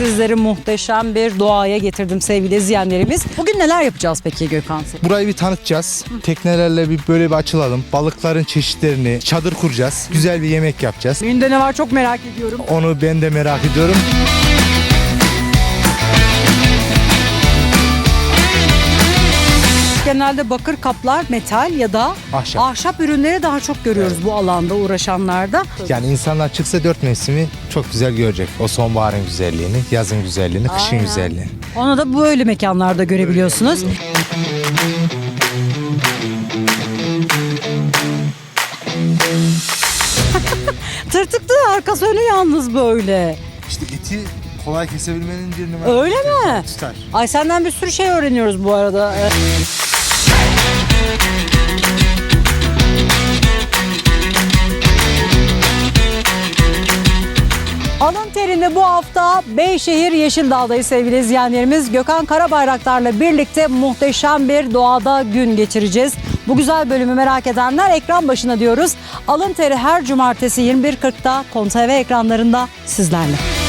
sizleri muhteşem bir doğaya getirdim sevgili izleyenlerimiz. Bugün neler yapacağız peki Gökhan? Burayı bir tanıtacağız. Teknelerle bir böyle bir açılalım. Balıkların çeşitlerini, çadır kuracağız. Güzel bir yemek yapacağız. Menüde ne var çok merak ediyorum. Onu ben de merak ediyorum. Genelde bakır kaplar, metal ya da Ahşap. ahşap ürünleri daha çok görüyoruz bu alanda uğraşanlarda. Yani insanlar çıksa dört mevsimi çok güzel görecek. O sonbaharın güzelliğini, yazın güzelliğini, kışın güzelliğini. Onu da böyle mekanlarda görebiliyorsunuz. Tırtıklı arkası önü yalnız böyle. İşte eti kolay kesebilmenin bir numarası. Öyle mi? Tutar. Ay senden bir sürü şey öğreniyoruz bu arada. Ee, Alın terini bu hafta Beyşehir Yeşildağ'dayız sevgili izleyenlerimiz. Gökhan Karabayraktar'la birlikte muhteşem bir doğada gün geçireceğiz. Bu güzel bölümü merak edenler ekran başına diyoruz. Alın teri her cumartesi 21.40'da Konta TV ekranlarında sizlerle.